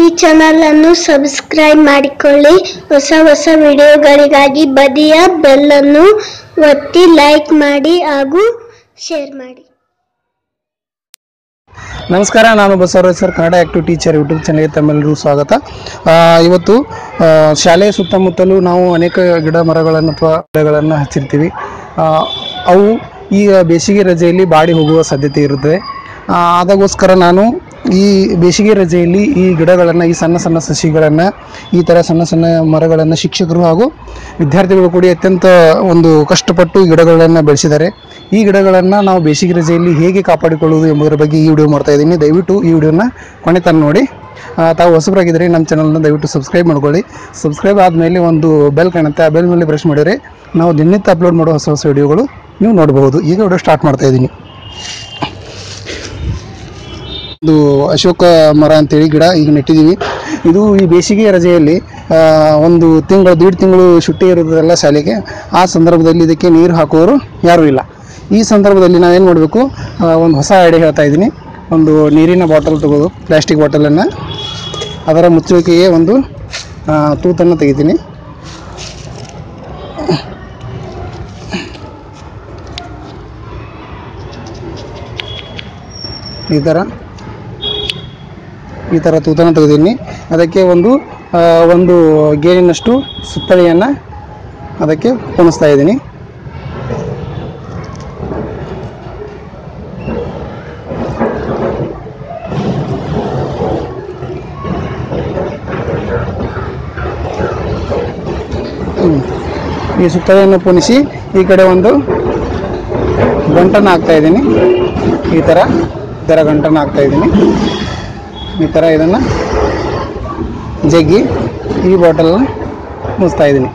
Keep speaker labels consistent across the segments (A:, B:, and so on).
A: ಈ ಚಾನಲ್ ಅನ್ನು ಸಬ್ಸ್ಕ್ರೈಬ್ ಮಾಡಿಕೊಳ್ಳಿ. ಹೊಸ ಹೊಸ ವಿಡಿಯೋಗಳಿಗಾಗಿ ಬದಿಯ ಬೆಲ್ ಅನ್ನು ಒತ್ತಿ ಲೈಕ್ ಮಾಡಿ ಹಾಗೂ ಶೇರ್ ಮಾಡಿ.
B: ನಮಸ್ಕಾರ, ನಾನು Basavaraj Kannada active teacher YouTube ಚಾನಲ್ಗೆ ತಮ್ಮೆಲ್ಲರಿಗೂ ಸ್ವಾಗತ. ಇವತ್ತು ಶಾಲೆಯ ಸುತ್ತಮುತ್ತಲೂ ನಾವು ಅನೇಕ ಗಿಡ ಮರಗಳನ್ನು ಅಥವಾ ಗಿಡಗಳನ್ನು ಹಚ್ಚಿರ್ತೀವಿ. ಅವು ಈ ಬೇಸಿಗೆ ರಜೆಯಲ್ಲಿ ಬಾಡಿ ಹೋಗುವ ಸಾಧ್ಯತೆ ಇರುತ್ತದೆ ಅದಕ್ಕೋಸ್ಕರ ನಾನು ಈ ಬೇಸಿಗೆ ರಜೆಯಲ್ಲಿ ಈ ಗಿಡಗಳನ್ನು, ಈ ಸಣ್ಣ ಸಣ್ಣ ಸಸಿಗಳನ್ನು, ಈ ಥರ ಸಣ್ಣ ಸಣ್ಣ ಮರಗಳನ್ನು ಶಿಕ್ಷಕರು ಹಾಗೂ ವಿದ್ಯಾರ್ಥಿಗಳು ಕೂಡ ಅತ್ಯಂತ ಒಂದು ಕಷ್ಟಪಟ್ಟು ಗಿಡಗಳನ್ನು ಬೆಳೆಸಿದ್ದಾರೆ. ಈ ಗಿಡಗಳನ್ನು ನಾವು ಬೇಸಿಗೆ ರಜೆಯಲ್ಲಿ ಹೇಗೆ ಕಾಪಾಡಿಕೊಳ್ಳುವುದು ಎಂಬುದರ ಬಗ್ಗೆ ಈ ವಿಡಿಯೋ ಮಾಡ್ತಾ ಇದ್ದೀನಿ. ದಯವಿಟ್ಟು ಈ ವಿಡಿಯೋನ ಕೊನೆ ನೋಡಿ. ತಾವು ಹೊಸಬರಾಗಿದ್ದರೆ ನಮ್ಮ ಚಾನಲ್ನ ದಯವಿಟ್ಟು ಸಬ್ಸ್ಕ್ರೈಬ್ ಮಾಡ್ಕೊಳ್ಳಿ. ಸಬ್ಸ್ಕ್ರೈಬ್ ಆದಮೇಲೆ ಒಂದು ಬೆಲ್ ಕಾಣುತ್ತೆ. ಆ ಬೆಲ್ ಮೇಲೆ ಪ್ರೆಸ್ ಮಾಡಿದರೆ ನಾವು ದಿನನಿತ್ಯ ಅಪ್ಲೋಡ್ ಮಾಡೋ ಹೊಸ ಹೊಸ ವಿಡಿಯೋಗಳು ನೀವು ನೋಡಬಹುದು. ಈಗ ವಿಡಿಯೋ ಸ್ಟಾರ್ಟ್ ಮಾಡ್ತಾ ಇದ್ದೀನಿ. ಇದು ಅಶೋಕ ಮರ ಅಂತೇಳಿ ಗಿಡ ಈಗ ನೆಟ್ಟಿದ್ದೀವಿ. ಇದು ಈ ಬೇಸಿಗೆ ರಜೆಯಲ್ಲಿ ಒಂದು ತಿಂಗಳು, ದೀಡ್ ತಿಂಗಳು ಶುಟ್ಟಿ ಇರೋದಲ್ಲ ಶಾಲೆಗೆ, ಆ ಸಂದರ್ಭದಲ್ಲಿ ಇದಕ್ಕೆ ನೀರು ಹಾಕೋರು ಯಾರೂ ಇಲ್ಲ. ಈ ಸಂದರ್ಭದಲ್ಲಿ ನಾವೇನು ಮಾಡಬೇಕು ಒಂದು ಹೊಸ ಐಡಿಯಾ ಹೇಳ್ತಾ ಇದ್ದೀನಿ. ಒಂದು ನೀರಿನ ಬಾಟಲ್ ತಗೋದು ಪ್ಲಾಸ್ಟಿಕ್ ಬಾಟಲನ್ನು. ಅದರ ಮುಚ್ಚುವಿಕೆಗೆ ಒಂದು ತೂತನ್ನು ತೆಗಿತೀನಿ. ಈ ಥರ ಈ ಥರ ತೂತನ ತೆಗೆದೀನಿ ಅದಕ್ಕೆ ಒಂದು ಒಂದು ಗೇರಿನಷ್ಟು ಸುತ್ತಳಿಯನ್ನು ಅದಕ್ಕೆ ಪೋಣಿಸ್ತಾ ಇದ್ದೀನಿ. ಈ ಸುತ್ತಳೆಯನ್ನು ಪುಣಿಸಿ ಈ ಕಡೆ ಒಂದು ಗಂಟನ್ನು ಹಾಕ್ತಾ ಇದ್ದೀನಿ. ಈ ಥರ ಇದರ ಗಂಟನ್ನು ಹಾಕ್ತಾ ಇದ್ದೀನಿ. ಈ ಥರ ಇದನ್ನು ಜಗ್ಗಿ ಈ ಬಾಟಲನ್ನು ಮುಚ್ತಾ ಇದ್ದೀನಿ.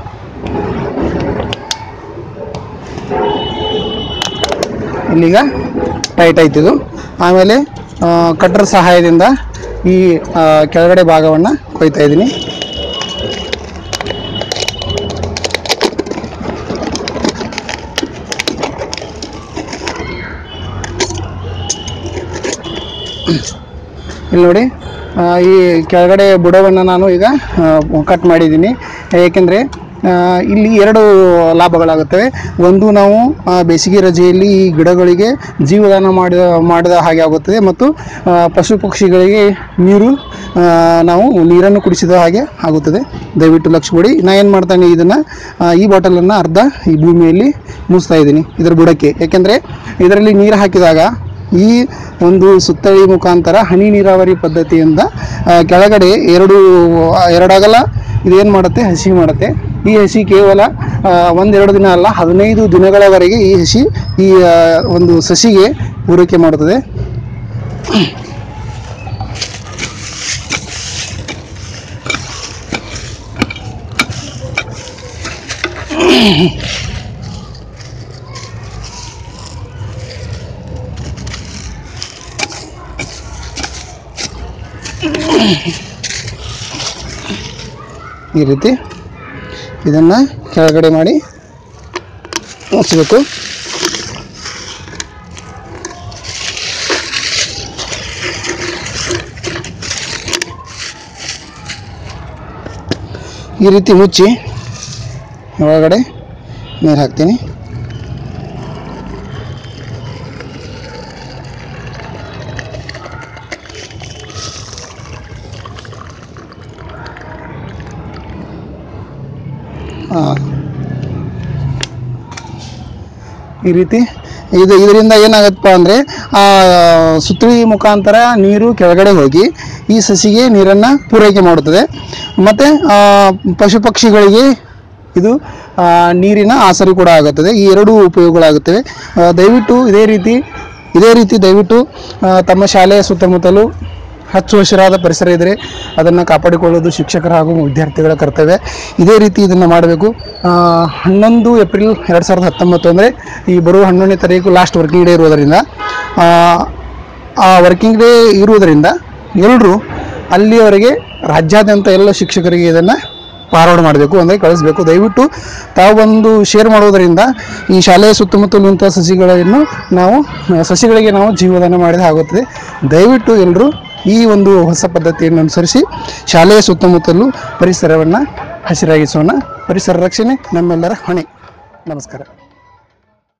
B: ಇಲ್ಲಿಗ ಟೈಟ್ ಆಯ್ತಿದು ಆಮೇಲೆ ಕಟ್ರ್ ಸಹಾಯದಿಂದ ಈ ಕೆಳಗಡೆ ಭಾಗವನ್ನು ಕೊಯ್ತಾ ಇದ್ದೀನಿ. ಇಲ್ಲಿ ನೋಡಿ ಈ ಕೆಳಗಡೆ ಬುಡವನ್ನು ನಾನು ಈಗ ಕಟ್ ಮಾಡಿದ್ದೀನಿ. ಏಕೆಂದರೆ ಇಲ್ಲಿ ಎರಡು ಲಾಭಗಳಾಗುತ್ತವೆ. ಒಂದು ನಾವು ಬೇಸಿಗೆ ರಜೆಯಲ್ಲಿ ಈ ಗಿಡಗಳಿಗೆ ಜೀವದಾನ ಮಾಡಿದ ಮಾಡಿದ ಹಾಗೆ ಆಗುತ್ತದೆ ಮತ್ತು ಪಶು ಪಕ್ಷಿಗಳಿಗೆ ನೀರು ನಾವು ನೀರನ್ನು ಕುಡಿಸಿದ ಹಾಗೆ ಆಗುತ್ತದೆ. ದಯವಿಟ್ಟು ಲಕ್ಷ ಕೊಡಿ ನಾ ಏನು ಮಾಡ್ತಾನೆ, ಇದನ್ನು ಈ ಬಾಟಲನ್ನು ಅರ್ಧ ಈ ಭೂಮಿಯಲ್ಲಿ ಮುಚ್ತಾ ಇದ್ದೀನಿ, ಇದರ ಬುಡಕ್ಕೆ. ಯಾಕೆಂದರೆ ಇದರಲ್ಲಿ ನೀರು ಹಾಕಿದಾಗ ಈ ಒಂದು ಸುತ್ತಳಿ ಮುಖಾಂತರ ಹನಿ ನೀರಾವರಿ ಪದ್ಧತಿಯಿಂದ ಕೆಳಗಡೆ ಎರಡು, ಎರಡಗಲ ಇದೇನು ಮಾಡುತ್ತೆ? ಹಸಿ ಮಾಡುತ್ತೆ. ಈ ಹಸಿ ಕೇವಲ ಒಂದೆರಡು ದಿನ ಅಲ್ಲ, ಹದಿನೈದು ದಿನಗಳವರೆಗೆ ಈ ಹಸಿ ಈ ಒಂದು ಸಸಿಗೆ ಪೂರೈಕೆ ಮಾಡುತ್ತದೆ. ಈ ರೀತಿ ಇದನ್ನು ಕೆಳಗಡೆ ಮಾಡಿ ಮುಚ್ಚಬೇಕು ಈ ರೀತಿ ಮುಚ್ಚಿ ಒಳಗಡೆ ನೀರು ಹಾಕ್ತೀನಿ. ಈ ರೀತಿ. ಇದು ಇದರಿಂದ ಏನಾಗತ್ತಪ್ಪ ಅಂದರೆ ಸುತ್ತಳಿ ಮುಖಾಂತರ ನೀರು ಕೆಳಗಡೆ ಹೋಗಿ ಈ ಸಸಿಗೆ ನೀರನ್ನು ಪೂರೈಕೆ ಮಾಡುತ್ತದೆ. ಮತ್ತು ಪಶು ಪಕ್ಷಿಗಳಿಗೆ ಇದು ನೀರಿನ ಆಸರಿ ಕೂಡ ಆಗುತ್ತದೆ. ಈ ಎರಡೂ ಉಪಯೋಗಗಳಾಗುತ್ತವೆ. ದಯವಿಟ್ಟು ಇದೇ ರೀತಿ ಇದೇ ರೀತಿ ದಯವಿಟ್ಟು ತಮ್ಮ ಶಾಲೆಯ ಸುತ್ತಮುತ್ತಲು ಹಚ್ಚು ಹಸಿರಾದ ಪರಿಸರ ಇದ್ದರೆ ಅದನ್ನು ಕಾಪಾಡಿಕೊಳ್ಳೋದು ಶಿಕ್ಷಕರ ಹಾಗೂ ವಿದ್ಯಾರ್ಥಿಗಳ ಕರ್ತವ್ಯ. ಇದೇ ರೀತಿ ಇದನ್ನು ಮಾಡಬೇಕು. ಹನ್ನೊಂದು ಏಪ್ರಿಲ್ ಎರಡು ಸಾವಿರದ ಹತ್ತೊಂಬತ್ತು ಅಂದರೆ ಈ ಬರುವ ಹನ್ನೊಂದನೇ ತಾರೀಕು ಲಾಸ್ಟ್ ವರ್ಕಿಂಗ್ ಡೇ ಇರೋದರಿಂದ ಆ, ವರ್ಕಿಂಗ್ ಡೇ ಇರುವುದರಿಂದ ಎಲ್ಲರೂ ಅಲ್ಲಿಯವರೆಗೆ ರಾಜ್ಯಾದ್ಯಂತ ಎಲ್ಲ ಶಿಕ್ಷಕರಿಗೆ ಇದನ್ನು ಫಾರ್ವರ್ಡ್ ಮಾಡಬೇಕು ಅಂದರೆ ಕಳಿಸ್ಬೇಕು. ದಯವಿಟ್ಟು ತಾವು ಬಂದು ಶೇರ್ ಮಾಡೋದರಿಂದ ಈ ಶಾಲೆಯ ಸುತ್ತಮುತ್ತಲು ಇಂಥ ಸಸಿಗಳನ್ನು ನಾವು ಸಸಿಗಳಿಗೆ ನಾವು ಜೀವದಾನ ಮಾಡಿದ ಆಗುತ್ತದೆ. ದಯವಿಟ್ಟು ಎಲ್ಲರೂ ಈ ಒಂದು ಹೊಸ ಪದ್ಧತಿಯನ್ನು ಅನುಸರಿಸಿ ಶಾಲೆಯ ಸುತ್ತಮುತ್ತಲೂ ಪರಿಸರವನ್ನು ಹಸಿರಾಗಿಸೋಣ. ಪರಿಸರ ರಕ್ಷಣೆ ನಮ್ಮೆಲ್ಲರ ಹೊಣೆ. ನಮಸ್ಕಾರ.